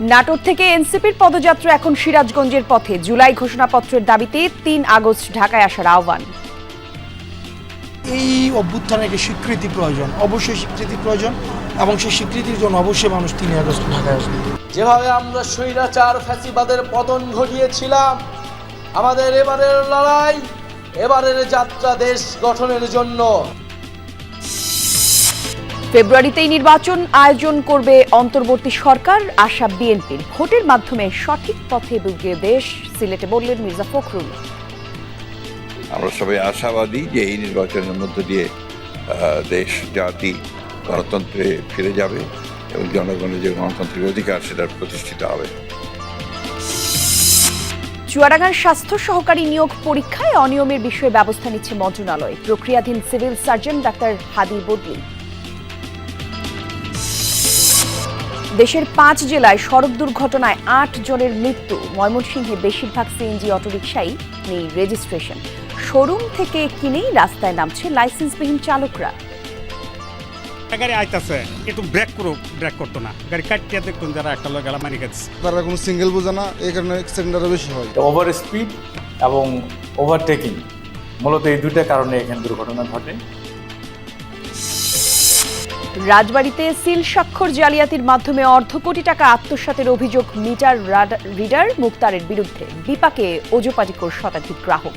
নাটোর থেকে এনসিপির পদযাত্রা এখন সিরাজগঞ্জের পথে। জুলাই ঘোষণাপত্রের দাবিতে তিন আগস্ট ঢাকায় আসার আহ্বান। এই অভ্যুত্থানের একটি স্বীকৃতি প্রয়োজন অবশ্যই স্বীকৃতি প্রয়োজন এবং সেই স্বীকৃতির জন্য অবশ্যই মানুষ তিন আগস্ট ঢাকায় আসবে। যেভাবে আমরা স্বৈরাচার ফ্যাসিবাদের পতন ঘটিয়েছিলাম আমাদের এবারের লড়াই এবারের যাত্রা দেশ গঠনের জন্য। ফেব্রুয়ারিতেই নির্বাচন আয়োজন করবে অন্তর্বর্তী সরকার। আশা বিএনপির ভোটের মাধ্যমে সঠিক পথে বুগিয়ে দেশ সিলেটে বললেন মির্জা ফখরুল। আমরা সবাই আশাবাদী যে এই নির্বাচনের মধ্য দিয়ে দেশ জাতি গণতন্ত্রে ফিরে যাবে এবং জনগণের যে গণতান্ত্রিক অধিকার সেটা প্রতিষ্ঠিত হবে। চুয়াডাঙ্গার স্বাস্থ্য সহকারী নিয়োগ পরীক্ষায় অনিয়মের বিষয়ে ব্যবস্থা নিচ্ছে মন্ত্রণালয়। প্রক্রিয়াধীন সিভিল সার্জন ডাক্তার হাদি বদলি দেশের পাঁচ জেলায় সড়ক দুর্ঘটনায় আট জনের মৃত্যু। ময়মনসিংহে বেশিরভাগ সিএনজি অটোরিকশাই নেই রেজিস্ট্রেশন। শোরুম থেকে কিনেই রাস্তায় নামছে লাইসেন্সবিহীন চালকরা। গাড়ি আইতাছে একটু ব্রেক করো ব্রেক করতো না। গাড়ি কাটিয়ে দেখতুন যারা একটা লোক গেলা মারি গেছে তারা কোনো সিঙ্গেল বোঝে না এই কারণে অ্যাক্সিডেন্ট আরও বেশি হয়। ওভার স্পিড এবং ওভারটেকিং মূলত এই দুইটা কারণে এখানে দুর্ঘটনা ঘটে। রাজবাড়িতে সিল স্বাক্ষর জালিয়াতির মাধ্যমে অর্ধ কোটি টাকা আত্মসাতের অভিযোগ মিটার রিডার মুক্তারের বিরুদ্ধে। বিপাকে ওজোপাটিকর শতাধিক গ্রাহক।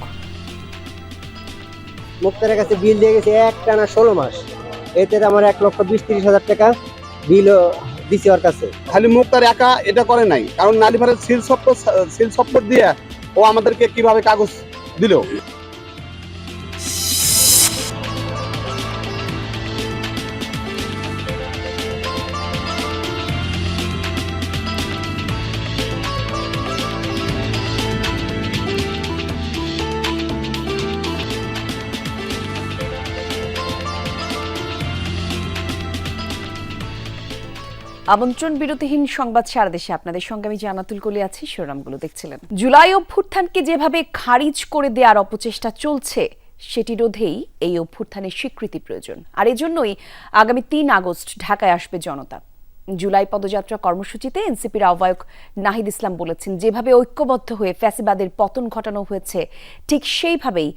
মুক্তারের কাছে বিল দিয়ে গেছে এক টানা ষোলো মাস। এতে আমার এক লক্ষ বিশ তিরিশ হাজার টাকা বিলও দিছি ওর কাছে। খালি মুক্তার একা এটা করে নাই। কারণ নালিভারের সিল সফট সিল সফট দিয়ে ও আমাদেরকে কীভাবে কাগজ দিল? আমন্ত্রণ বিরতিহীন সংবাদ সারা দেশে আপনাদের সঙ্গে আমি জানাতুল কলি আছি, শিরোনামগুলো দেখছিলেন। জুলাই অভ্যুত্থানকে যেভাবে খারিজ করে দেওয়ার অপচেষ্টা চলছে, সেটি রোধেই এই অভ্যুত্থানের স্বীকৃতি প্রয়োজন। আর এজন্যই আগামী তিন আগস্ট ঢাকায় আসবে জনতা। জুলাই পদযাত্রা কর্মসূচিতে এনসিপির আহ্বায়ক নাহিদ ইসলাম বলেছেন, যেভাবে ঐক্যবদ্ধ হয়ে ফ্যাসিবাদের পতন ঘটানো হয়েছে, ঠিক সেইভাবেই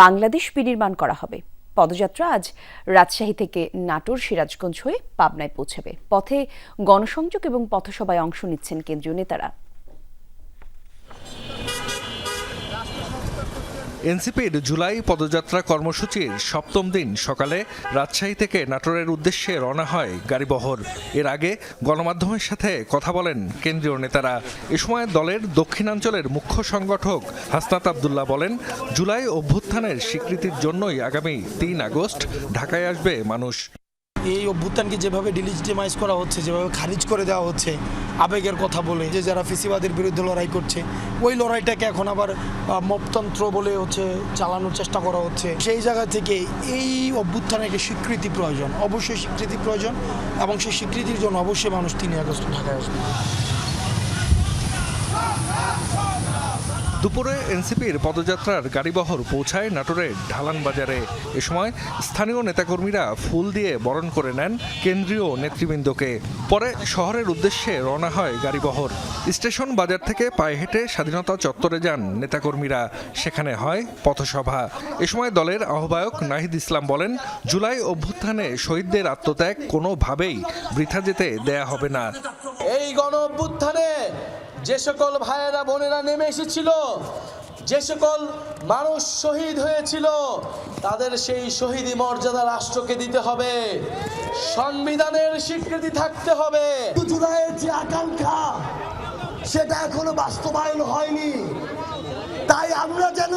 বাংলাদেশ বিনির্মাণ করা হবে। পদযাত্রা আজ রাজশাহী থেকে নাটোর সিরাজগঞ্জ হয়ে পাবনায় পৌঁছাবে। পথে গণসংযোগ এবং পথসভায় অংশ নিচ্ছেন কেন্দ্রীয় নেতারা। এনসিপির জুলাই পদযাত্রা কর্মসূচির সপ্তম দিন সকালে রাজশাহী থেকে নাটোরের উদ্দেশ্যে রওনা হয় গাড়িবহর। এর আগে গণমাধ্যমের সাথে কথা বলেন কেন্দ্রীয় নেতারা। এ সময় দলের দক্ষিণাঞ্চলের মুখ্য সংগঠক হাসনাত আবদুল্লাহ বলেন, জুলাই অভ্যুত্থানের স্বীকৃতির জন্যই আগামী তিন আগস্ট ঢাকায় আসবে মানুষ। এই অভ্যুত্থানকে যেভাবে ডিলিজিটিমাইজ করা হচ্ছে, যেভাবে খারিজ করে দেওয়া হচ্ছে, আবেগের কথা বলে যে যারা ফিসিবাদের বিরুদ্ধে লড়াই করছে, ওই লড়াইটাকে এখন আবার মপতন্ত্র বলে হচ্ছে চালানোর চেষ্টা করা হচ্ছে। সেই জায়গা থেকে এই অভ্যুত্থানের একটি স্বীকৃতি প্রয়োজন, অবশ্যই স্বীকৃতি প্রয়োজন এবং সেই স্বীকৃতির জন্য অবশ্যই মানুষ তিন আগস্ট ঢাকায় আসবে। দুপুরে এনসিপির পদযাত্রার গাড়িবহর পৌঁছায় নাটোরের ঢালান বাজারে। এ সময় স্থানীয় নেতাকর্মীরা ফুল দিয়ে বরণ করে নেন কেন্দ্রীয় নেতৃবৃন্দকে। পরে শহরের উদ্দেশ্যে রওনা হয় গাড়িবহর। স্টেশন বাজার থেকে পায়ে হেঁটে স্বাধীনতা চত্বরে যান নেতাকর্মীরা। সেখানে হয় পথসভা। এ সময় দলের আহ্বায়ক নাহিদ ইসলাম বলেন, জুলাই অভ্যুত্থানে শহীদদের আত্মত্যাগ কোনোভাবেই বৃথা যেতে দেয়া হবে না। এই গণ অভ্যুত্থানে যে সকল ভাইয়েরা বোনেরা নেমে এসেছিল যে সকল মানুষ শহীদ হয়েছিল তাদের সেই শহীদি মর্যাদা রাষ্ট্রকে দিতে হবে সংবিধানের স্বীকৃতি থাকতে হবে। জুলাইয়ের যে আকাঙ্ক্ষা সেটা এখনও বাস্তবায়ন হয়নি। তাই আমরা যেন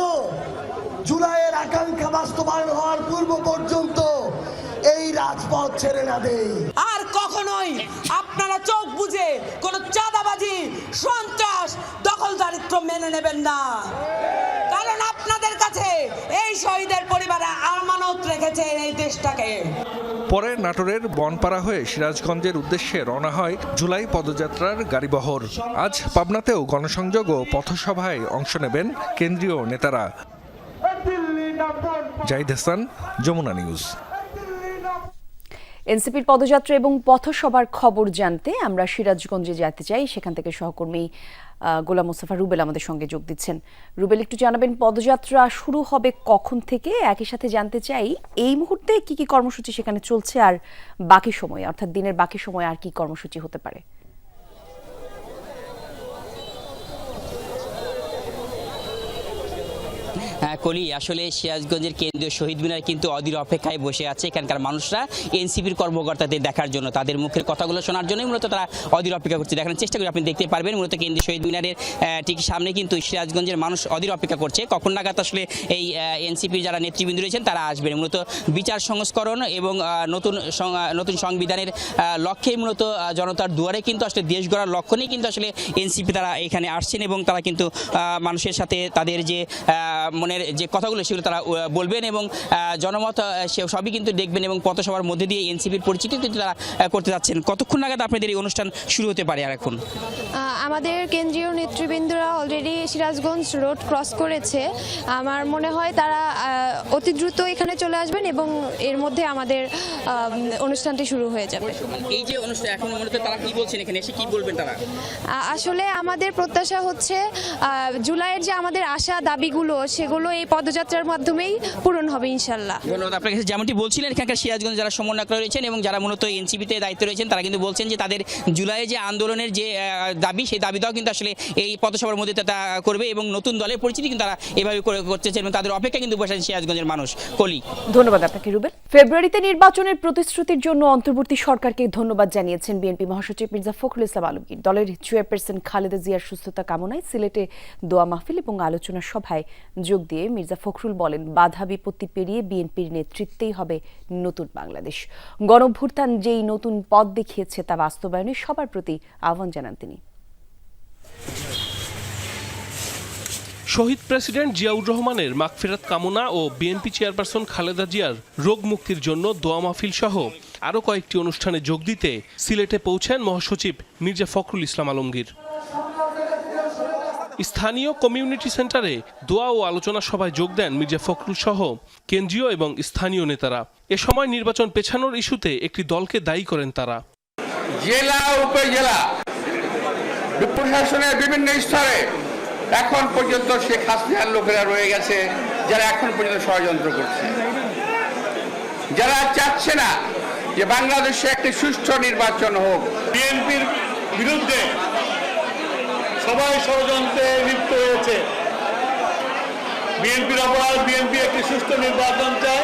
জুলাইয়ের আকাঙ্ক্ষা বাস্তবায়ন হওয়ার পূর্ব পর্যন্ত এই রাজপথ ছেড়ে না দেই। আর কখনোই আপনারা চোখ দখলদারিত্ব মেনে নেবেন না। কারণ আপনাদের কাছে এই শহীদের পরিবারে আমানত রেখেছে এই দেশটাকে। পরে নাটোরের বনপাড়া হয়ে সিরাজগঞ্জের উদ্দেশ্যে রওনা হয় জুলাই পদযাত্রার গাড়িবহর। আজ পাবনাতেও গণসংযোগ ও পথসভায় অংশ নেবেন কেন্দ্রীয় নেতারা। জাহিদ হাসান যমুনা নিউজ। এনসিপির পদযাত্রা এবং পথসভার খবর জানতে আমরা সিরাজগঞ্জে যেতে চাই। সেখান থেকে সহকর্মী গোলাম মোস্তফা রুবেল আমাদের সঙ্গে যোগ দিচ্ছেন। রুবেল, একটু জানাবেন, পদযাত্রা শুরু হবে কখন থেকে? একই সাথে জানতে চাই, এই মুহূর্তে কি কি কর্মসূচি সেখানে চলছে আর বাকি সময়, অর্থাৎ দিনের বাকি সময় আর কি কর্মসূচি হতে পারে? কলি আসলে সিরাজগঞ্জের কেন্দ্রীয় শহীদ মিনার কিন্তু অধীর অপেক্ষায় বসে আছে এখানকার মানুষরা। এনসিপির কর্মকর্তাদের দেখার জন্য, তাদের মুখের কথাগুলো শোনার জন্যই মূলত তারা অধীর অপেক্ষা করছে। দেখানোর চেষ্টা করি, আপনি দেখতে পারবেন, মূলত কেন্দ্রীয় শহীদ মিনারের ঠিক সামনে কিন্তু সিরাজগঞ্জের মানুষ অধীর অপেক্ষা করছে। কখন নাগাদ আসলে এই এনসিপির যারা নেতৃবৃন্দ রয়েছেন, তারা আসবেন। মূলত বিচার সংস্করণ এবং নতুন নতুন সংবিধানের লক্ষ্যেই মূলত জনতার দুয়ারে কিন্তু আসলে দেশ গড়ার লক্ষ্য নিয়ে কিন্তু আসলে এনসিপি তারা এখানে আসছেন এবং তারা কিন্তু মানুষের সাথে তাদের যে মনের যে কথাগুলো সেগুলো তারা বলবেন এবং জনমত সবই কিন্তু দেখবেন এবং পথসভার মধ্যে দিয়ে এনসিপির পরিচিতি কিন্তু তারা করতে যাচ্ছেন। কতক্ষণ নাগাদ আপনাদের এই অনুষ্ঠান শুরু হতে পারে আর এখন আমাদের কেন্দ্রীয় নেতৃবৃন্দরা অলরেডি সিরাজগঞ্জ রোড ক্রস করেছে। আমার মনে হয় তারা অতি দ্রুত এখানে চলে আসবেন এবং এর মধ্যে আমাদের অনুষ্ঠানটি শুরু হয়ে যাবে। এই যে অনুষ্ঠান এখন মূলত তারা কি বলছেন এখানে? এসে কি বলবেন তারা? আসলে আমাদের প্রত্যাশা হচ্ছে জুলাইয়ের যে আমাদের আশা দাবিগুলো সেগুলো এই পদযাত্রার মাধ্যমেই পূরণ হবে ইনশাল্লাহ ধন্যবাদ। আপনার কাছে যেমনটি বলছিলেন এখানকার সিরাজগঞ্জ যারা সমন্বয়ক রয়েছেন এবং যারা মূলত এনসিপিতে দায়িত্ব রয়েছেন তারা কিন্তু বলছেন যে তাদের জুলাইয়ে যে আন্দোলনের যে আহ, দাবি সেই দাবিটাও কিন্তু আসলে এই পথসভার মধ্যে তারা করবে এবং নতুন দলের পরিচিতি কিন্তু তারা এভাবে করে করতেছেন এবং তাদের অপেক্ষা কিন্তু বসেছেন সিরাজগঞ্জের মানুষ। কলি। ধন্যবাদ আপনাকে রুবেল। ফেব্রুয়ারিতে নির্বাচনের প্রতিশ্রুতির জন্য অন্তর্বর্তী সরকারকে ধন্যবাদ জানিয়েছেন বিএনপি মহাসচিব মির্জা ফখরুল ইসলাম আলমগীর। দলের চেয়ারপারসন খালেদা জিয়ার সুস্থতা কামনায় সিলেটে দোয়া মাহফিল এবং আলোচনা সভায় যোগ দিয়ে মির্জা ফখরুল বলেন, বাধা বিপত্তি পেরিয়ে বিএনপির নেতৃত্বেই হবে নতুন বাংলাদেশ। গণভ্যুত্থান যেই নতুন পথ দেখিয়েছে তা বাস্তবায়নে সবার প্রতি আহ্বান জানান তিনি। শহীদ প্রেসিডেন্ট জিয়াউর রহমানের মাগফিরাত কামনা ও বিএনপি চেয়ারপারসন খালেদা জিয়ার রোগ মুক্তির জন্য দোয়া মাহফিল সহ আরও কয়েকটি অনুষ্ঠানে যোগ দিতে সিলেটে পৌঁছেন মহাসচিব মির্জা ফখরুল ইসলাম আলমগীর। স্থানীয় কমিউনিটি সেন্টারে দোয়া ও আলোচনা সভায় যোগ দেন মির্জা ফখরুল সহ কেন্দ্রীয় এবং স্থানীয় নেতারা। এ সময় নির্বাচন পেছানোর ইস্যুতে একটি দলকে দায়ী করেন তারা। জেলা উপজেলা প্রশাসনের বিভিন্ন স্তরে এখন পর্যন্ত শেখ হাসিনার লোকেরা রয়ে গেছে যারা এখন পর্যন্ত ষড়যন্ত্র করছে। যারা চাচ্ছে না যে বাংলাদেশে একটি সুষ্ঠু নির্বাচন হোক বিএনপির বিরুদ্ধে সবাই ষড়যন্ত্রে লিপ্ত হয়েছে। বিএনপির অপরাধ বিএনপি একটি সুষ্ঠু নির্বাচন চায়।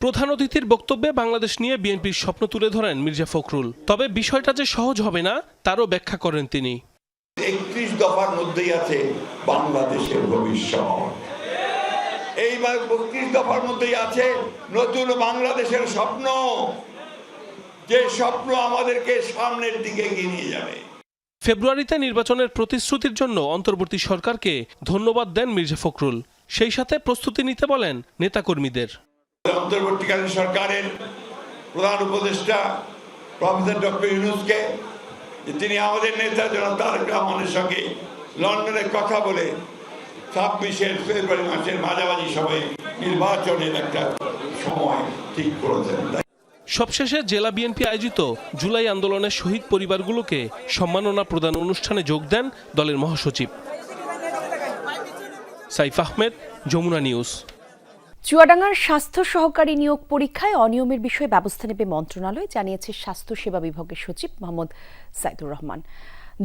প্রধান অতিথির বক্তব্যে বাংলাদেশ নিয়ে বিএনপির স্বপ্ন তুলে ধরেন মির্জা ফখরুল। তবে বিষয়টা যে সহজ হবে না তারও ব্যাখ্যা করেন তিনি। একত্রিশ দফার মধ্যেই আছে বাংলাদেশের ভবিষ্যৎ। এই বত্রিশ দফার মধ্যেই আছে নতুন বাংলাদেশের স্বপ্ন। যে স্বপ্ন আমাদেরকে সামনের দিকে এগিয়ে নিয়ে যাবে। ফেব্রুয়ারিতে নির্বাচনের প্রতিশ্রুতির জন্য অন্তর্বর্তী সরকারকে ধন্যবাদ দেন মির্জা ফখরুল। সেই সাথে প্রস্তুতি নিতে বলেন নেতাকর্মীদের। অন্তর্বর্তীকালীন সরকারের প্রধান উপদেষ্টা প্রফেসর ডক্টর ইউনুসকে তিনি আমাদের নেতা জনাব তারেক রহমানের সঙ্গে লন্ডনে কথা বলে ছাব্বিশের ফেব্রুয়ারি মাসের মাঝামাঝি সময়ে নির্বাচনের একটা সময় ঠিক করেছেন। সবশেষে জেলা বিএনপি আয়োজিত জুলাই আন্দোলনের শহীদ পরিবারগুলোকে সম্মাননা প্রদান অনুষ্ঠানে যোগ দেন দলের মহাসচিব। সাইফ আহমেদ, যমুনা নিউজ। চুয়াডাঙ্গার স্বাস্থ্য সহকারী নিয়োগ পরীক্ষায় অনিয়মের বিষয়ে ব্যবস্থা নেবে মন্ত্রণালয়, জানিয়েছে স্বাস্থ্য সেবা বিভাগের সচিব মোহাম্মদ সাইদুর রহমান।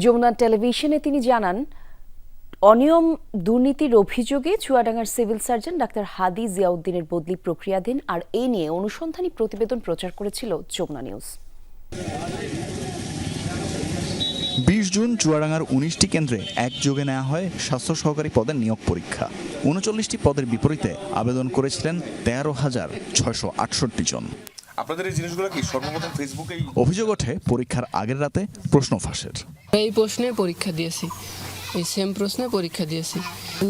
যমুনা টেলিভিশনে তিনি জানান অনিয়ম দুর্নীতির অভিযোগে চুয়াডাঙ্গার সিভিল সার্জন ডাক্তার হাদি জিয়াউদ্দিনের বদলি প্রক্রিয়াধীন আর এ নিয়ে অনুসন্ধানী প্রতিবেদন প্রচার করেছিল যমুনা নিউজ। বিশ জুন চুয়াডাঙ্গার উনিশটি কেন্দ্রে একযোগে নেওয়া হয় স্বাস্থ্য সহকারী পদের নিয়োগ পরীক্ষা। উনচল্লিশটি পদের বিপরীতে আবেদন করেছিলেন তেরো হাজার ছয়শো আটষট্টি জন। আপনাদের এই জিনিসগুলো কি সর্বপ্রথম ফেসবুকেই অভিযোগ ওঠে পরীক্ষার আগের রাতে প্রশ্ন ফাঁসের। এই প্রশ্নের পরীক্ষা দিয়েছি। এই সেম প্রশ্নে পরীক্ষা দিয়েছি।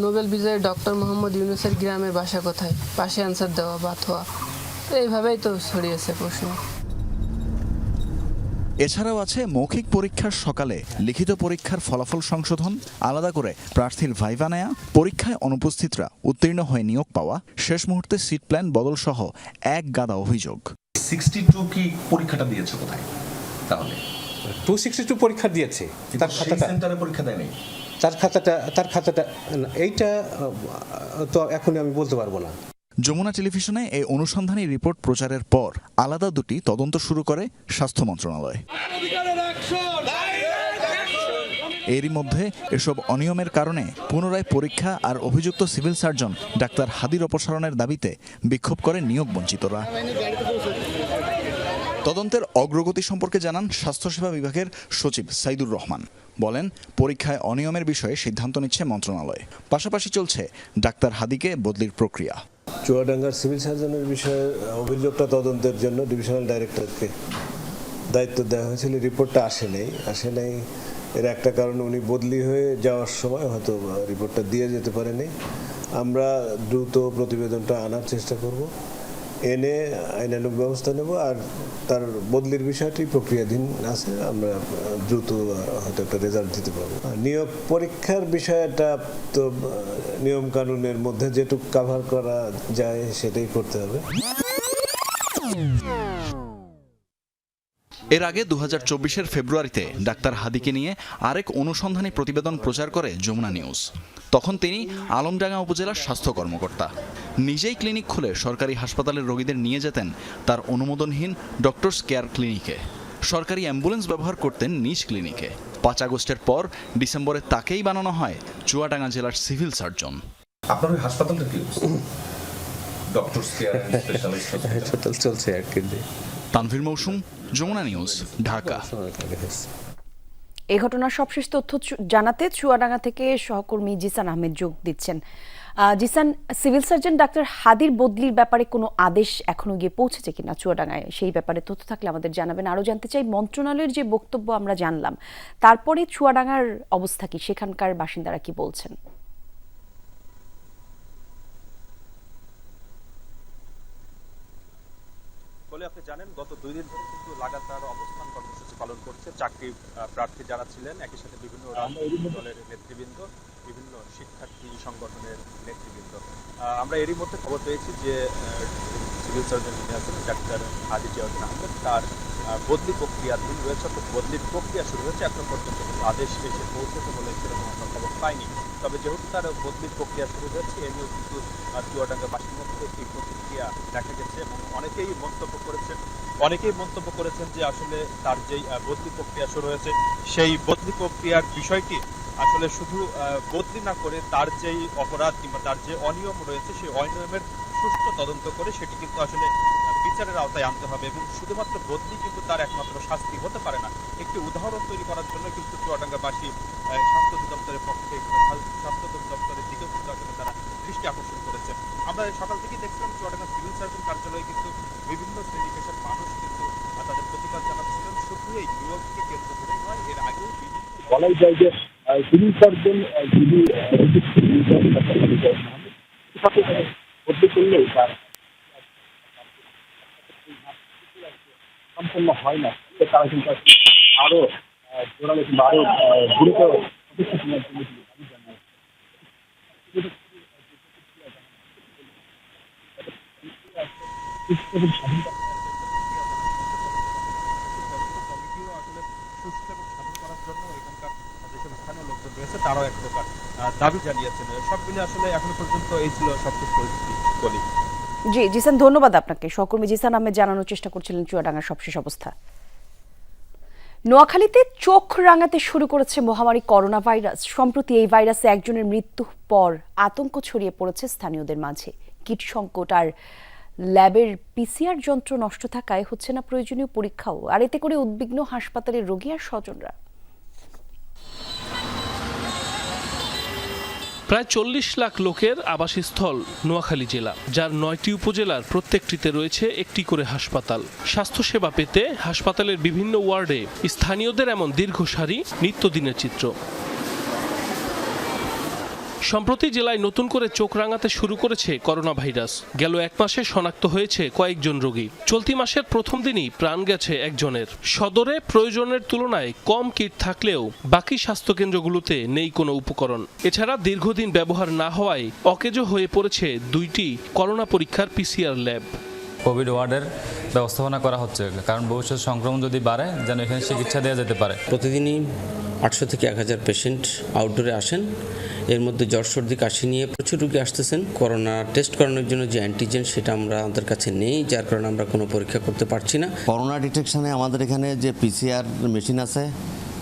নোবেল বিজয়ী ডক্টর মোহাম্মদ ইউনুসের গ্রামের বাসা কোথায়? পাশে অ্যান্সার দেওয়া বা থোয়া এইভাবেই তো ছড়িয়েছে প্রশ্ন। এছাড়াও আছে মৌখিক পরীক্ষার সকালে লিখিত পরীক্ষার ফলাফল সংশোধন আলাদা করে প্রার্থীর ভাইভা নেয়া পরীক্ষায় অনুপস্থিতরা উত্তীর্ণ হয়ে নিয়োগ পাওয়া শেষ মুহূর্তে সিট প্ল্যান বদল সহ এক গাদা অভিযোগ। সিক্সটি টু কি পরীক্ষাটা দিয়েছে কোথায়? তাহলে। টু সিক্সটি টু পরীক্ষা দিয়েছে। তার খাতাটা সেন্টারে পরীক্ষা দেয়নি। তার খাতাটা তার খাতাটা এইটা তো এখন আমি বলতে পারব না। যমুনা টেলিভিশনে এই অনুসন্ধানী রিপোর্ট প্রচারের পর আলাদা দুটি তদন্ত শুরু করে স্বাস্থ্য মন্ত্রণালয়। এরই মধ্যে এসব অনিয়মের কারণে পুনরায় পরীক্ষা আর অভিযুক্ত সিভিল সার্জন ডাক্তার হাদির অপসারণের দাবিতে বিক্ষোভ করে নিয়োগ বঞ্চিতরা। তদন্তের অগ্রগতি সম্পর্কে জানান স্বাস্থ্যসেবা বিভাগের সচিব সাইদুর রহমান। বলেন, পরীক্ষায় অনিয়মের বিষয়ে সিদ্ধান্ত নিচ্ছে মন্ত্রণালয়। পাশাপাশি চলছে ডাক্তার হাদিকে বদলির প্রক্রিয়া। চুয়াডাঙ্গার সিভিল সার্জনের বিষয়ে অভিযোগটা তদন্তের জন্য ডিভিশনাল ডাইরেক্টরকে দায়িত্ব দেওয়া হয়েছিল। রিপোর্টটা আসে নাই। আসে নাই এর একটা কারণ উনি বদলি হয়ে যাওয়ার সময় হয়তো রিপোর্টটা দিয়ে যেতে পারেনি। আমরা দ্রুত প্রতিবেদনটা আনার চেষ্টা করব। এনে আইনানুগ ব্যবস্থা নেব আর তার বদলির বিষয়টি প্রক্রিয়াধীন আছে, আমরা দ্রুত হয়তো একটা রেজাল্ট দিতে পারব। নিয়োগ পরীক্ষার বিষয়টা তো নিয়ম কানুনের মধ্যে যেটুক কাভার করা যায় সেটাই করতে হবে। এর আগে দু হাজার চব্বিশের ফেব্রুয়ারিতে ডাক্তার হাদিকে নিয়ে আরেক অনুসন্ধানী প্রতিবেদন প্রচার করে যমুনা নিউজ। তখন তিনি আলমডাঙ্গা উপজেলার স্বাস্থ্য কর্মকর্তা। নিজেই ক্লিনিক খুলে সরকারি হাসপাতালের রোগীদের নিয়ে যেতেন তার অনুমোদনহীন ডক্টরস কেয়ার ক্লিনিকে। সরকারি অ্যাম্বুলেন্স ব্যবহার করতেন নিজ ক্লিনিকে। পাঁচ আগস্টের পর ডিসেম্বরে তাকেই বানানো হয় চুয়াডাঙ্গা জেলার সিভিল সার্জন। আপনার ওই হাসপাতালটা কি ডক্টর কেয়ার স্পেশালিস্ট হাসপাতাল চলছে আর কি। তানভীর মৌসুম, যমুনা নিউজ, ঢাকা। এই ঘটনার সবশেষ তথ্য জানাতে চুয়াডাঙ্গা থেকে সহকর্মী জিসান আহমেদ যোগ দিচ্ছেন। জিসান, সিভিল সার্জন ডাক্তার হাদির বদলির ব্যাপারে কোনো আদেশ এখনও গিয়ে পৌঁছেছে কিনা চুয়াডাঙ্গায়? সেই ব্যাপারে তথ্য থাকলে আমাদের জানাবেন। আরও জানতে চাই, মন্ত্রণালয়ের যে বক্তব্য আমরা জানলাম, তারপরে চুয়াডাঙ্গার অবস্থা কি? সেখানকার বাসিন্দারা কি বলছেন? বলে আপনি জানেন গত দুই দিন ধরে কিন্তু লাগাতার অবস্থান কর্মসূচি পালন করছে। চাকরি প্রার্থী যারা ছিলেন একই সাথে বিভিন্ন রাজনৈতিক দলের নেতৃবৃন্দ বিভিন্ন শিক্ষার্থী সংগঠনের নেতৃবৃন্দ। আমরা এরই মধ্যে খবর পেয়েছি যে সিভিল সার্জন যিনি আছেন ডাক্তার হাজি জিয়াউদ্দিন আহমেদ তার বদলি প্রক্রিয়াধীন রয়েছে অর্থাৎ বদলির প্রক্রিয়া শুরু হয়েছে এখন পর্যন্ত আদেশ এসে পৌঁছেছে বলে সেরকম আমরা খবর পাইনি। তবে যেহেতু তার বদলির প্রক্রিয়া শুরু হয়েছে এ নিয়েও কিন্তু আহ, চুয়াডাঙ্গাবাসীর মধ্যে একটি প্রতিক্রিয়া দেখা গেছে এবং অনেকেই মন্তব্য করেছেন অনেকেই মন্তব্য করেছেন যে আসলে তার যেই বদলি প্রক্রিয়া শুরু হয়েছে সেই বদলি প্রক্রিয়ার বিষয়টি আসলে শুধু বদলি না করে তার যেই অপরাধ কিংবা তার যে অনিয়ম রয়েছে সেই অনিয়মের সুষ্ঠু তদন্ত করে সেটি কিন্তু আসলে বিচারের আওতায় আনতে হবে এবং শুধুমাত্র বদলি কিন্তু তার একমাত্র শাস্তি হতে পারে না। একটি উদাহরণ তৈরি করার জন্য কিন্তু চুয়াডাঙ্গাবাসী স্বাস্থ্য অধিদপ্তরের পক্ষে স্বাস্থ্য অধিদপ্তরের দিকেও কিন্তু আসলে তারা দৃষ্টি আকর্ষণ করেছে। আমরা সকাল থেকেই দেখছিলাম চুয়াডাঙ্গা সিভিল সার্জন কার্যালয়ে কিন্তু বিভিন্ন শ্রেণি পেশার মানুষ কিন্তু তাদের প্রতিবাদ জানাচ্ছিলেন। শুধু এই নিয়োগকে কেন্দ্র করেই নয়, এর আগেও বলাই যায় যে সিভিল সার্জন যদি ভর্তি করলেও তার সম্পন্ন হয় না। তারা কিন্তু আরও জোরালো কিংবা আরও গুরুতর তারাও এক প্রকার দাবি জানিয়েছেন। সব মিলে আসলে এখনও পর্যন্ত এই ছিল সবচেয়ে পরিস্থিতি বলি। জি, জিসান, ধন্যবাদ আপনাকে। সহকর্মী জিসান আহমেদ জানানোর চেষ্টা করছিলেন চুয়াডাঙ্গার সবশেষ অবস্থা। নোয়াখালীতে চোখ রাঙাতে শুরু করেছে মহামারী করোনা ভাইরাস সম্প্রতি এই ভাইরাসে একজনের মৃত্যুর পর আতঙ্ক ছড়িয়ে পড়েছে স্থানীয়দের মাঝে। কিট সংকট আর ল্যাবের পিসিআর যন্ত্র নষ্ট থাকায় হচ্ছে না প্রয়োজনীয় পরীক্ষাও। আর এতে করে উদ্বিগ্ন হাসপাতালের রোগী আর স্বজনরা। প্রায় চল্লিশ লাখ লোকের আবাসস্থল নোয়াখালী জেলা, যার নয়টি উপজেলার প্রত্যেকটিতে রয়েছে একটি করে হাসপাতাল। স্বাস্থ্যসেবা পেতে হাসপাতালের বিভিন্ন ওয়ার্ডে স্থানীয়দের এমন দীর্ঘ সারি নিত্যদিনের চিত্র। সম্প্রতি জেলায় নতুন করে চোখ রাঙাতে শুরু করেছে করোনা ভাইরাস গেল এক মাসে শনাক্ত হয়েছে কয়েকজন রোগী। চলতি মাসের প্রথম দিনই প্রাণ গেছে একজনের। সদরে প্রয়োজনের তুলনায় কম কিট থাকলেও বাকি স্বাস্থ্যকেন্দ্রগুলোতে নেই কোনো উপকরণ। এছাড়া দীর্ঘদিন ব্যবহার না হওয়ায় অকেজো হয়ে পড়েছে দুইটি করোনা পরীক্ষার পিসিআর ল্যাব। কোভিড ওয়ার্ডের ব্যবস্থাপনা করা হচ্ছে কারণ ভবিষ্যৎ সংক্রমণ যদি বাড়ে যেন এখানে চিকিৎসা দেওয়া যেতে পারে। প্রতিদিনই আটশো থেকে এক হাজার পেশেন্ট আউটডোরে আসেন। এর মধ্যে জ্বর সর্দি কাশি নিয়ে প্রচুর রোগী আসতেছেন। করোনা টেস্ট করানোর জন্য যে অ্যান্টিজেন সেটা আমরা আমাদের কাছে নেই যার কারণে আমরা কোনো পরীক্ষা করতে পারছি না। করোনা ডিটেকশনে আমাদের এখানে যে পিসিআর মেশিন আছে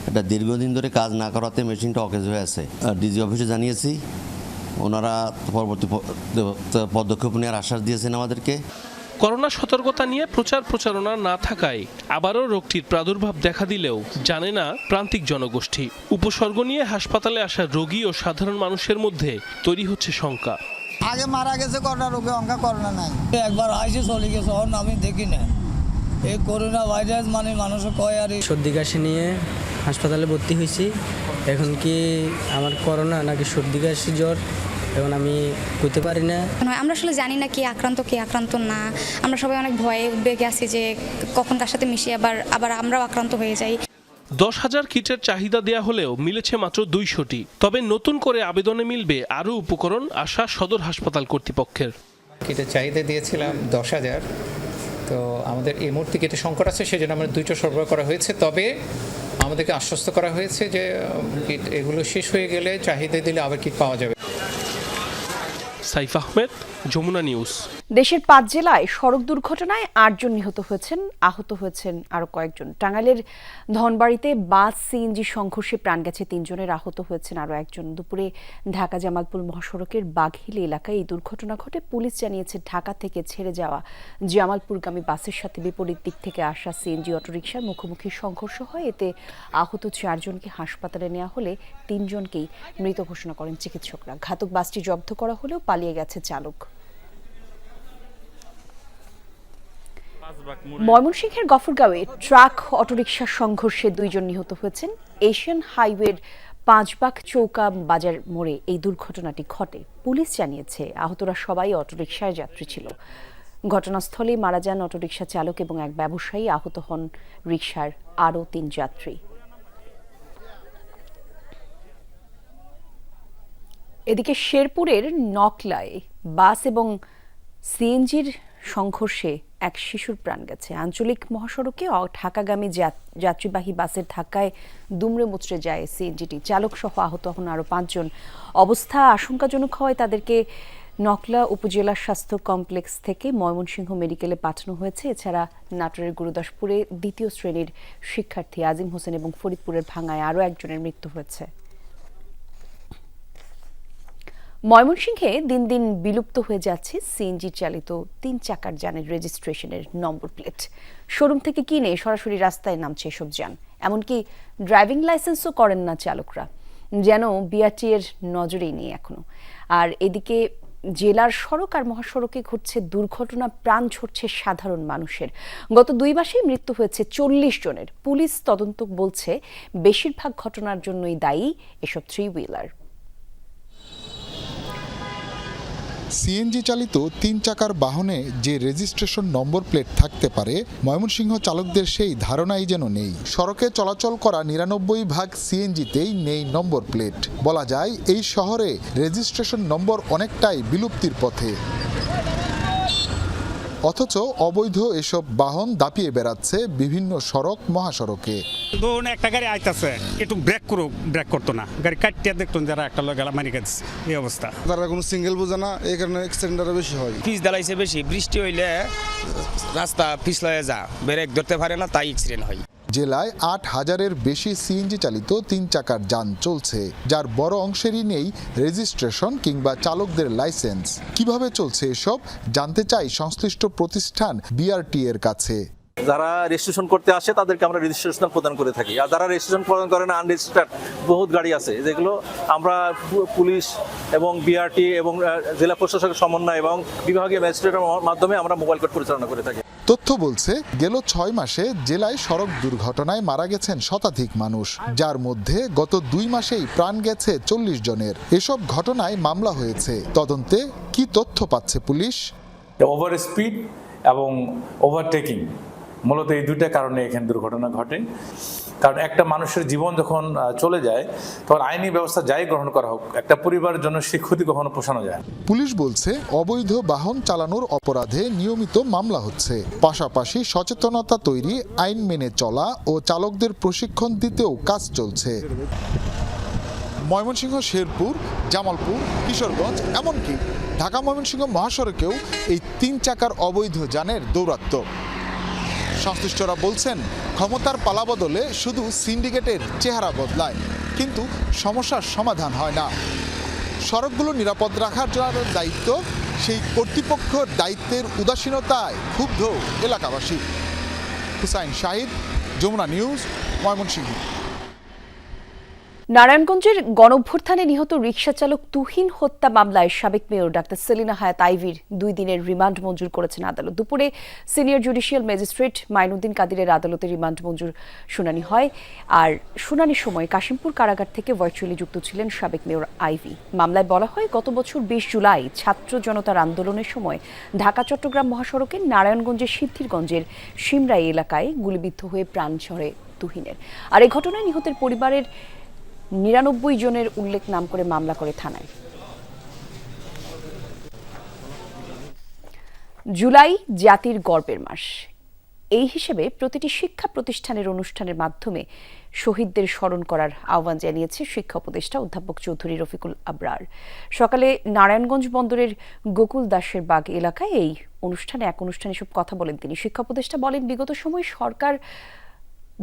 এটা দীর্ঘদিন ধরে কাজ না করাতে মেশিনটা অকেজ হয়ে আছে। ডিজি অফিসে জানিয়েছি ওনারা পরবর্তী পদক্ষেপ নেওয়ার আশ্বাস দিয়েছেন আমাদেরকে। করোনা সতর্কতা নিয়ে প্রচার প্রচারণা না থাকায় আবারও রোগটির প্রাদুর্ভাব দেখা দিলেও জানে না প্রান্তিক জনগোষ্ঠী। উপসর্গ নিয়ে হাসপাতালে আসা রোগী ও সাধারণ মানুষের মধ্যে তৈরি হচ্ছে শঙ্কা। আগে মারা গেছে করোনা রোগে অঙ্কা করোনা নাই। একবার আইসে চলে গেছে অন আমি দেখি না। এই করোনা ভাইরাস মানে মানুষ কয় আর সর্দি কাশি নিয়ে হাসপাতালে ভর্তি হয়েছি। এখন কি আমার করোনা নাকি সর্দি কাশি জ্বর? এখন আমি করতে পারি না। আমরা আসলে জানি না কে আক্রান্ত কে আক্রান্ত না। আমরা সবাই অনেক ভয়ে উদ্বেগে আছি যে কখন কার সাথে মিশি আবার আবার আমরাও আক্রান্ত হয়ে যাই। দশ হাজার কিটের চাহিদা দেয়া হলেও মিলেছে মাত্র দুইশোটি। তবে নতুন করে আবেদনে মিলবে আরও উপকরণ আশা সদর হাসপাতাল কর্তৃপক্ষের। কিটের চাহিদা দিয়েছিলাম দশ হাজার। তো আমাদের এই মুহূর্তে কিটের সংকট আছে সেজন্য আমরা দুইটা সরবরাহ করা হয়েছে। তবে আমাদেরকে আশ্বস্ত করা হয়েছে যে কিট এগুলো শেষ হয়ে গেলে চাহিদা দিলে আবার কিট পাওয়া যাবে। সাইফ আহমেদ। যমুনা নিউজ। দেশের পাঁচ জেলায় সড়ক দুর্ঘটনায় আটজন নিহত হয়েছেন, আহত হয়েছেন আরও কয়েকজন। টাঙ্গাইলের ধনবাড়িতে বাস, সিএনজি সংঘর্ষে প্রাণ গেছে তিনজনের, আহত হয়েছেন আরও একজন। দুপুরে ঢাকা জামালপুর মহাসড়কের বাঘহিল এলাকায় এই দুর্ঘটনা ঘটে। পুলিশ জানিয়েছে ঢাকা থেকে ছেড়ে যাওয়া জামালপুরগামী বাসের সাথে বিপরীত দিক থেকে আসা সিএনজি অটোরিকশার মুখোমুখি সংঘর্ষ হয়। এতে আহত চারজনকে হাসপাতালে নেওয়া হলে তিনজনকেই মৃত ঘোষণা করেন চিকিৎসকরা। ঘাতক বাসটি জব্দ করা হলেও পালিয়ে গেছে চালক। ময়মনসিংহের গফরগাঁওয়ে ট্রাক অটোরিকশার সংঘর্ষে দুইজন নিহত হয়েছেন। এশিয়ান হাইওয়ের পাঁচবাগ চৌকা বাজার মোড়ে এই দুর্ঘটনাটি ঘটে। পুলিশ জানিয়েছে, আহতরা সবাই অটোরিকশায় যাত্রী ছিল। ঘটনাস্থলে মারা যান অটোরিকশা চালক এবং এক ব্যবসায়ী। আহত হন রিকশার আরও তিন যাত্রী। এদিকে শেরপুরের নকলায় বাস এবং সিএনজির সংঘর্ষে এক শিশুর প্রাণ গেছে। আঞ্চলিক মহাসড়কে ঢাকাগামী যাত- যাত্রীবাহী বাসের ধাক্কায় দুমড়ে মুচড়ে যায় সিএনজিটি। চালক সহ আহত হন আরও পাঁচজন। অবস্থা আশঙ্কাজনক হওয়ায় তাদেরকে নকলা উপজেলা স্বাস্থ্য কমপ্লেক্স থেকে ময়মনসিংহ মেডিকেলে পাঠানো হয়েছে। এছাড়া নাটোরের গুরুদাসপুরে দ্বিতীয় শ্রেণির শিক্ষার্থী আজিম হোসেন এবং ফরিদপুরের ভাঙায় আরও একজনের মৃত্যু হয়েছে। ময়মনসিংহে দিন দিন বিলুপ্ত হয়ে যাচ্ছে সিএনজি চালিত তিন চাকার যানের রেজিস্ট্রেশনের নম্বর প্লেট। শোরুম থেকে কিনে সরাসরি রাস্তায় নামছে এসব যান এমনকি ড্রাইভিং লাইসেন্সও করেন না চালকরা, যেন বিআরটি এর নজরেই নেই এখনও। আর এদিকে জেলার সড়ক আর মহাসড়কে ঘটছে দুর্ঘটনা, প্রাণ ঝরছে সাধারণ মানুষের। গত দুই মাসেই মৃত্যু হয়েছে চল্লিশ জনের। পুলিশ তদন্ত বলছে, বেশিরভাগ ঘটনার জন্যই দায়ী এসব থ্রি হুইলার। সিএনজি চালিত তিন চাকার বাহনে যে রেজিস্ট্রেশন নম্বর প্লেট থাকতে পারে, ময়মনসিংহ চালকদের সেই ধারণাই যেন নেই। সড়কে চলাচল করা নিরানব্বই ভাগ সিএনজিতেই নেই নম্বর প্লেট। বলা যায়, এই শহরে রেজিস্ট্রেশন নম্বর অনেকটাই বিলুপ্তির পথে। অথচ অবৈধ এসব বাহন দাপিয়ে বেড়াচ্ছে বিভিন্ন সড়ক মহাসড়কে। ধরুন একটা গাড়ি আইতাছে একটু ব্রেক করো ব্রেক করতো না। গাড়ি কাটিয়ে দেখতুন যারা একটা লোক গেলাম মারি গেছে এই অবস্থা। তারা কোনো সিঙ্গেল বোঝে না এই কারণে অ্যাক্সিডেন্টটা বেশি হয়। পিচ দালাইছে বেশি বৃষ্টি হইলে রাস্তা পিছলয়ে যা ব্রেক ধরতে পারে না তাই অ্যাক্সিডেন্ট হয়। জেলায় আট হাজারের বেশি সিএনজি চালিত তিন চাকার যান চলছে, যার বড় অংশেরই নেই রেজিস্ট্রেশন কিংবা চালকদের লাইসেন্স। কীভাবে চলছে এসব জানতে চাই সংশ্লিষ্ট প্রতিষ্ঠান বিআরটি এর কাছে। যারা রেজিস্ট্রেশন করতে আসে, তাদেরকে আমরা রেজিস্ট্রেশন প্রদান করে থাকি। আর যারা রেজিস্ট্রেশন প্রদান করে না আনরেজিস্টার্ড বহুত গাড়ি আছে, যেগুলো আমরা পুলিশ এবং বিআরটি এবং জেলা প্রশাসকের সমন্বয় এবং বিভাগীয় ম্যাজিস্ট্রেটের মাধ্যমে আমরা মোবাইল কোর্ট পরিচালনা করে থাকি। তথ্য বলছে, গেল ছয় মাসে জেলায় সড়ক দুর্ঘটনায় মারা গেছেন শতাধিক মানুষ, যার মধ্যে গত দুই মাসেই প্রাণ গেছে চল্লিশ জনের। এসব ঘটনায় মামলা হয়েছে। তদন্তে কি তথ্য পাচ্ছে পুলিশ? ওভার স্পিড এবং ওভারটেকিং মূলত এই দুইটা কারণে এখানে দুর্ঘটনা ঘটে। কারণ একটা মানুষের জীবন যখন চলে যায়, তখন আইনি ব্যবস্থা যাই গ্রহণ করা হোক, একটা পরিবারের জন্য সে ক্ষতি কখনো পোষানো যায় পুলিশ বলছে, অবৈধ বাহন চালানোর অপরাধে নিয়মিত মামলা হচ্ছে। পাশাপাশি সচেতনতা তৈরি, আইন মেনে চলা ও চালকদের প্রশিক্ষণ দিতেও কাজ চলছে। ময়মনসিংহ, শেরপুর, জামালপুর, কিশোরগঞ্জ, এমনকি ঢাকা ময়মনসিংহ মহাসড়কেও এই তিন চাকার অবৈধ যানের দৌরাত্ম্য। সংশ্লিষ্টরা বলছেন, ক্ষমতার পালা বদলে শুধু সিন্ডিকেটের চেহারা বদলায়, কিন্তু সমস্যার সমাধান হয় না। সড়কগুলো নিরাপদ রাখার জন্য দায়িত্ব, সেই কর্তৃপক্ষের দায়িত্বের উদাসীনতায় ক্ষুব্ধ এলাকাবাসী। হুসাইন শাহিদ, যমুনা নিউজ, ময়মনসিংহ। নারায়ণগঞ্জের গণঅভ্যুত্থানে নিহত রিকশা চালক তুহিন হত্যা মামলায় সাবেক মেয়র ডাক্তার সেলিনা হায়াত আইভির দুই দিনের রিমান্ড মঞ্জুর করেছেন আদালত। দুপুরে সিনিয়র জুডিশিয়াল ম্যাজিস্ট্রেট মাইনুদ্দিন কাদিরের আদালতে রিমান্ড মঞ্জুর শুনানি হয়। আর শুনানির সময় কাশিমপুর কারাগার থেকে ভার্চুয়ালি যুক্ত ছিলেন সাবেক মেয়র আইভি। মামলায় বলা হয়, গত বছর বিশ জুলাই ছাত্র জনতার আন্দোলনের সময় ঢাকা, চট্টগ্রাম মহাসড়কে নারায়ণগঞ্জের সিদ্ধিরগঞ্জের সিমরাই এলাকায় গুলিবিদ্ধ হয়ে প্রাণ ঝরে তুহিনের। আর এই ঘটনায় নিহতের পরিবারের নিরানব্বই জনের উল্লেখ নাম করে মামলা করে থানায়। জুলাই জাতির গর্বের মাস। এই হিসেবে প্রতিটি শিক্ষা প্রতিষ্ঠানের অনুষ্ঠানের মাধ্যমে শহীদদের স্মরণ করার আহ্বান জানিয়েছে শিক্ষা উপদেষ্টা অধ্যাপক চৌধুরী রফিকুল আবরার। সকালে নারায়ণগঞ্জ বন্দরের গোকুল দাসের বাগ এলাকায় এই অনুষ্ঠানে এক অনুষ্ঠানে সব কথা বলেন তিনি। শিক্ষা উপদেষ্টা বলেন, বিগত সময় সরকার,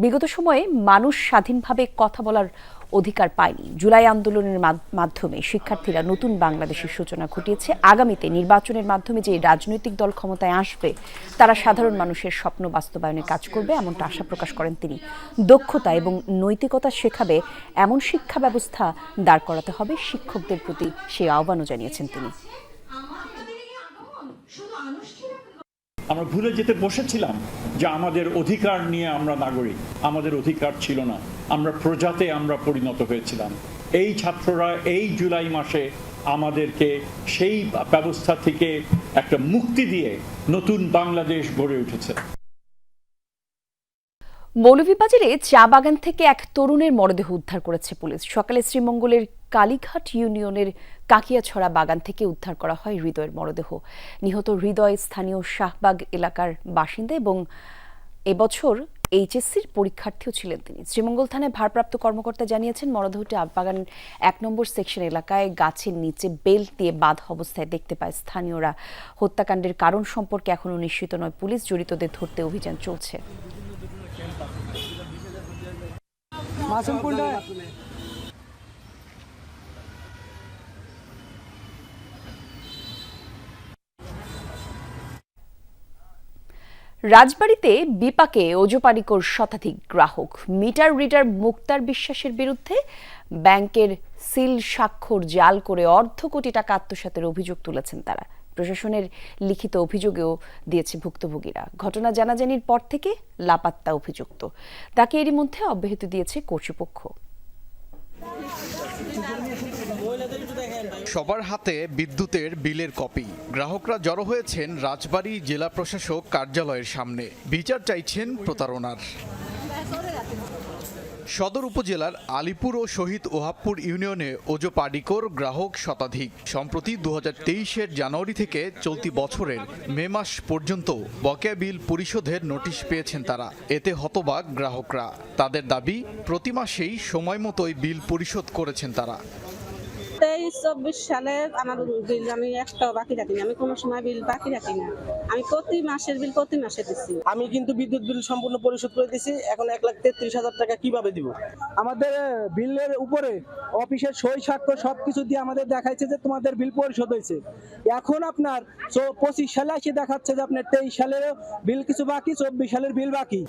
বিগত সময়ে মানুষ স্বাধীনভাবে কথা বলার অধিকার পায়নি। জুলাই আন্দোলনের মাধ্যমে শিক্ষার্থীরা নতুন বাংলাদেশের সূচনা ঘটিয়েছে। আগামীতে নির্বাচনের মাধ্যমে যে রাজনৈতিক দল ক্ষমতায় আসবে, তারা সাধারণ মানুষের স্বপ্ন বাস্তবায়নে কাজ করবে এমনটা আশা প্রকাশ করেন তিনি। দক্ষতা এবং নৈতিকতা শেখাবে এমন শিক্ষা ব্যবস্থা দাঁড় করাতে হবে শিক্ষকদের প্রতি সেই আহ্বানও জানিয়েছেন তিনি। আমরা ভুলে যেতে বসেছিলাম যে আমাদের অধিকার নিয়ে আমরা নাগরিক, আমাদের অধিকার ছিল না। আমরা প্রজাতে আমরা পরিণত হয়েছিলাম। এই ছাত্ররা এই জুলাই মাসে আমাদেরকে সেই ব্যবস্থা থেকে একটা মুক্তি দিয়ে নতুন বাংলাদেশ গড়ে উঠেছে। মৌলভীবাজারে চা বাগান থেকে এক তরুণের মরদেহ উদ্ধার করেছে পুলিশ। সকালে শ্রীমঙ্গলের কালীঘাট ইউনিয়নের কাকিয়াছড়া বাগান থেকে উদ্ধার করা হয় হৃদয়ের মরদেহ। নিহত হৃদয় স্থানীয় শাহবাগ এলাকার বাসিন্দা এবং এবছর এইচএসসির পরীক্ষার্থীও ছিলেন তিনি। শ্রীমঙ্গল থানায় ভারপ্রাপ্ত কর্মকর্তা জানিয়েছেন, মরদেহটি আববাগান এক নম্বর সেকশন এলাকায় গাছের নিচে বেল্ট দিয়ে বাঁধা অবস্থায় দেখতে পায়। স্থানীয়রা হত্যাকাণ্ডের কারণ সম্পর্কে এখনও নিশ্চিত নয়। পুলিশ জড়িতদের ধরতে অভিযান চলছে। রাজবাড়িতে বিপাকে ওজোপানিকর শতাধিক গ্রাহক। মিটার রিডার মুক্তার বিশ্বাসের বিরুদ্ধে ব্যাংকের সিল স্বাক্ষর জাল করে অর্ধ কোটি টাকা আত্মসাতের অভিযোগ তুলেছেন তারা। প্রশাসনের লিখিত অভিযোগেও দিয়েছে ভুক্তভোগীরা। ঘটনা জানাজানির পর থেকে লাপাত্তা অভিযুক্ত। তাকে এরই মধ্যে অব্যাহতি দিয়েছে কর্তৃপক্ষ। সবার হাতে বিদ্যুতের বিলের কপি। গ্রাহকরা জড়ো হয়েছেন রাজবাড়ী জেলা প্রশাসক কার্যালয়ের সামনে। বিচার চাইছেন প্রতারণার। সদর উপজেলার আলিপুর ও শহীদ ওহাবপুর ইউনিয়নে ওজো পাডিকোর গ্রাহক শতাধিক। সম্প্রতি দু হাজার জানুয়ারি থেকে চলতি বছরের মে মাস পর্যন্ত বকেয়া বিল পরিশোধের নোটিশ পেয়েছেন তারা। এতে হতবাক গ্রাহকরা। তাদের দাবি, প্রতি মাসেই সময় মতোই বিল পরিশোধ করেছেন তারা। তেইশ চব্বিশ সালে আমার বিল আমি একটাও বাকি রাখি না আমি কোনো সময় বিল বাকি রাখি না আমি প্রতি মাসের বিল প্রতি মাসে দিচ্ছি। আমি কিন্তু বিদ্যুৎ বিল সম্পূর্ণ পরিশোধ করে দিয়েছি। এখন এক লাখ তেত্রিশ হাজার টাকা কীভাবে দিব? আমাদের বিলের উপরে অফিসের সই স্বাক্ষর সবকিছু দিয়ে আমাদের দেখাইছে যে তোমাদের বিল পরিশোধ হয়েছে। এখন আপনার পঁচিশ সালে এসে দেখাচ্ছে যে আপনার তেইশ সালের বিল কিছু বাকি চব্বিশ সালের বিল বাকি।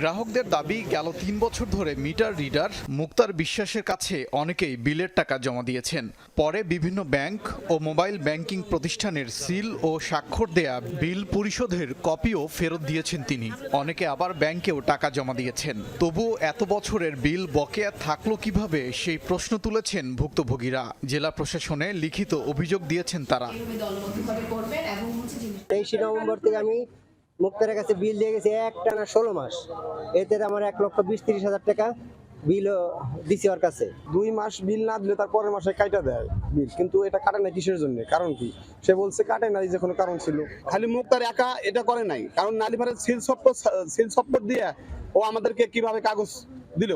গ্রাহকদের দাবি গেল তিন বছর ধরে মিটার রিডার মুক্তার বিশ্বাসের কাছে অনেকেই বিলের টাকা জমা দিয়েছেন। পরে বিভিন্ন ব্যাংক ও মোবাইল ব্যাংকিং প্রতিষ্ঠানের সিল ও স্বাক্ষর দেয়া বিল পরিশোধের কপিও ফেরত দিয়েছেন তিনি। অনেকে আবার ব্যাংকেও টাকা জমা দিয়েছেন। তবুও এত বছরের বিল বকেয়া থাকল কীভাবে সেই প্রশ্ন তুলেছেন ভুক্তভোগীরা। জেলা প্রশাসনে লিখিত অভিযোগ দিয়েছেন তারা। তেইশে নভেম্বর থেকে আমি মুক্তারের কাছে বিল দিয়ে গেছে এক টানা ষোলো মাস। এতে আমার এক লক্ষ বিশ তিরিশ হাজার টাকা বিল দিছি ওর কাছে। দুই মাস বিল না দিলে তার পরের মাসে কাটা দেয় বিল। কিন্তু এটা কাটে না কিসের জন্য? কারণ কি? সে বলছে কাটে নাই যে কোনো কারণ ছিল। খালি মুক্তার একা এটা করে নাই। কারণ নালিভারের সিল সপ্পর সিল সপ্পর দিয়ে ও আমাদেরকে কীভাবে কাগজ দিল?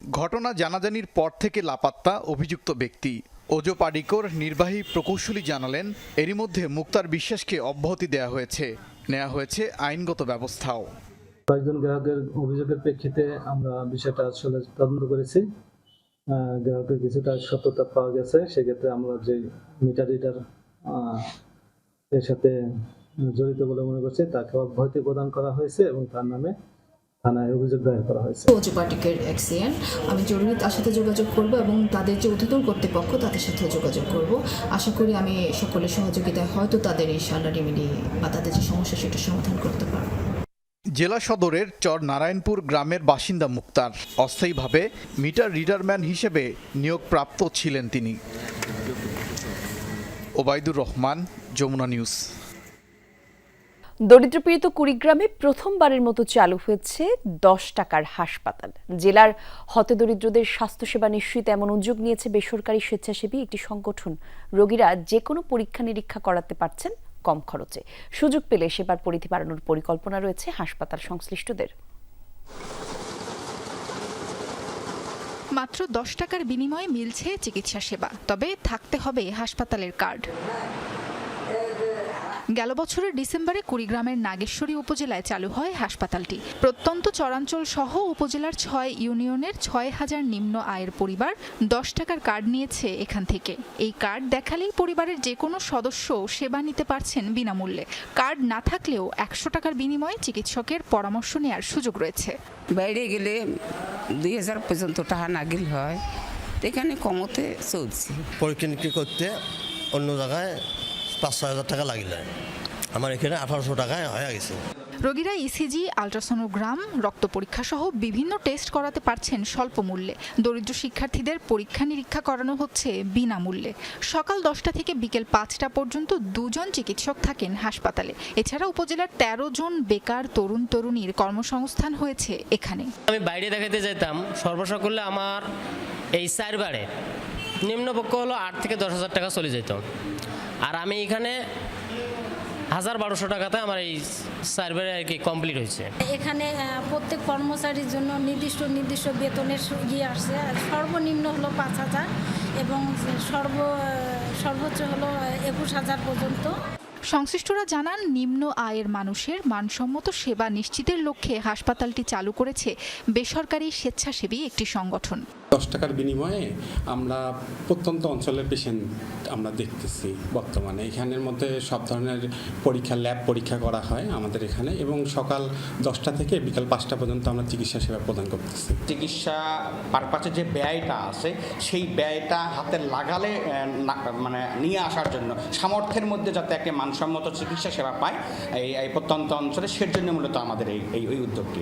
ঘটনা জানাজানির পর থেকে লাপাত্তা অভিযুক্ত ব্যক্তি। ওজো পাডিকর নির্বাহী প্রকৌশলী জানালেন, এরই মধ্যে মুক্তার বিশ্বাসকে অব্যাহতি দেওয়া হয়েছে। নেওয়া হয়েছে আইনগত ব্যবস্থাও। কয়েকজন গ্রাহকের অভিযোগের প্রেক্ষিতে আমরা বিষয়টা আসলে তদন্ত করেছি। গ্রাহকের কিছুটা সত্যতা পাওয়া গেছে। সেক্ষেত্রে আমরা যে মিটার এর সাথে জড়িত বলে মনে করছি তাকে অব্যাহতি প্রদান করা হয়েছে এবং তার নামে থানায় অভিযোগ করা হয়েছে। আমি জরুরি তার সাথে যোগাযোগ করব এবং তাদের যে ঊর্ধ্বতন কর্তৃপক্ষ, তাদের সাথে যোগাযোগ করব। আশা করি আমি সকলের সহযোগিতায় হয়তো তাদের এই সালা রেমেডি বা তাদের যে সমস্যা, সেটা সমাধান করতে পারব। জেলা সদরের চর নারায়ণপুর গ্রামের বাসিন্দা মুক্তার। অস্থায়ীভাবে মিটার রিডারম্যান হিসেবে নিয়োগপ্রাপ্ত ছিলেন তিনি। ওবায়দুর রহমান, যমুনা নিউজ। দরিদ্রপীড়িত কুড়িগ্রামে প্রথমবারের মতো চালু হয়েছে দশ টাকার হাসপাতাল। জেলার হতদরিদ্রদের স্বাস্থ্যসেবা নিশ্চিত এমন উদ্যোগ নিয়েছে বেসরকারি স্বেচ্ছাসেবী একটি সংগঠন। রোগীরা যে কোনো পরীক্ষা নিরীক্ষা করাতে পারছেন কম খরচে। সুযোগ পেলে সেবার পরিধি বাড়ানোর পরিকল্পনা রয়েছে হাসপাতাল সংশ্লিষ্টদের। মাত্র দশ টাকার বিনিময়ে মিলছে চিকিৎসা সেবা, তবে থাকতে হবে হাসপাতালের কার্ড। গেল বছরের ডিসেম্বরে কুড়িগ্রামের নাগেশ্বরী উপজেলায় চালু হয় হাসপাতালটি। প্রত্যন্ত চরাঞ্চল সহ উপজেলার ছয় ইউনিয়নের ছয় হাজার নিম্ন আয়ের পরিবার দশ টাকার কার্ড নিয়েছে এখান থেকে। এই কার্ড দেখালেই পরিবারের যে কোনো সদস্য সেবা নিতে পারছেন বিনামূল্যে। কার্ড না থাকলেও একশো টাকার বিনিময়ে চিকিৎসকের পরামর্শ নেওয়ার সুযোগ রয়েছে। বাইরে গেলে দুই হাজার পর্যন্ত টাকা না গেলে হয়। এখানে কমতে চলছে। পরীক্ষা করতে অন্য জায়গায় পাঁচ ছয় হাজার টাকা লাগিলে। আমার এখানে আঠারোশো টাকায় হয়ে গেছে রোগীরা ইসিজি আলট্রাসোনোগ্রাম রক্ত পরীক্ষা সহ বিভিন্ন টেস্ট করাতে পারছেন স্বল্প মূল্যে। দরিদ্র শিক্ষার্থীদের পরীক্ষা নিরীক্ষা করানো হচ্ছে বিনামূল্যে। সকাল দশটা থেকে বিকেল পাঁচটা পর্যন্ত দুজন চিকিৎসক থাকেন হাসপাতালে। এছাড়া উপজেলার ১৩ জন বেকার তরুণ তরুণীর কর্মসংস্থান হয়েছে এখানে। আমি বাইরে দেখাতে যেতাম সর্বসা করলে আমার এই চারবারে। নিম্নপক্ষ হলো আট থেকে দশ হাজার টাকা চলে যেত। আর আমি এখানে হাজার বারোশো টাকাতে আমার এই সার্ভে আর কি কমপ্লিট হয়েছে। এখানে প্রত্যেক কর্মচারীর জন্য নির্দিষ্ট নির্দিষ্ট বেতনের ইয়ে আসছে। আর সর্বনিম্ন হলো পাঁচ হাজার এবং সর্ব সর্বোচ্চ হলো একুশ হাজার পর্যন্ত। সংশ্লিষ্টরা জানান নিম্ন আয়ের মানুষের মানসম্মত সেবা নিশ্চিতের লক্ষ্যে হাসপাতালটি চালু করেছে বেসরকারি স্বেচ্ছাসেবী একটি সংগঠন। দশ টাকার বিনিময়ে আমরা প্রত্যন্ত অঞ্চলের পেশেন্ট আমরা দেখতেছি বর্তমানে। এখানের মধ্যে সব ধরনের পরীক্ষা ল্যাব পরীক্ষা করা হয় আমাদের এখানে এবং সকাল দশটা থেকে বিকাল পাঁচটা পর্যন্ত আমরা চিকিৎসা সেবা প্রদান করতেছি। চিকিৎসা পারপাসে যে ব্যয়টা আছে, সেই ব্যয়টা হাতে লাগালে মানে নিয়ে আসার জন্য, সামর্থ্যের মধ্যে যাতে একটা মানসম্মত চিকিৎসা সেবা পায়, এই প্রত্যন্ত অঞ্চলে সের জন্য মূলত আমাদের এই এই উদ্যোগটি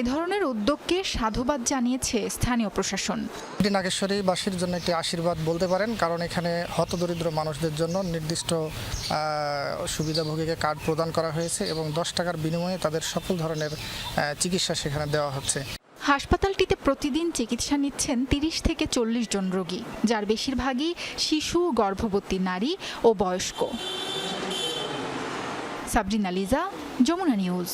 এ ধরনের উদ্যোগকে সাধুবাদ জানিয়েছে স্থানীয় প্রশাসন। এটি নাগেশ্বরীবাসীর জন্য একটি আশীর্বাদ বলতে পারেন কারণ এখানে হতদরিদ্র মানুষদের জন্য নির্দিষ্ট সুবিধাভোগীকে কার্ড প্রদান করা হয়েছে এবং দশ টাকার বিনিময়ে তাদের সকল ধরনের চিকিৎসা সেখানে দেওয়া হচ্ছে। হাসপাতালটিতে প্রতিদিন চিকিৎসা নিচ্ছেন তিরিশ থেকে চল্লিশ জন রোগী যার বেশিরভাগই শিশু গর্ভবতী নারী ও বয়স্ক। সাবরিনা লিজা যমুনা নিউজ।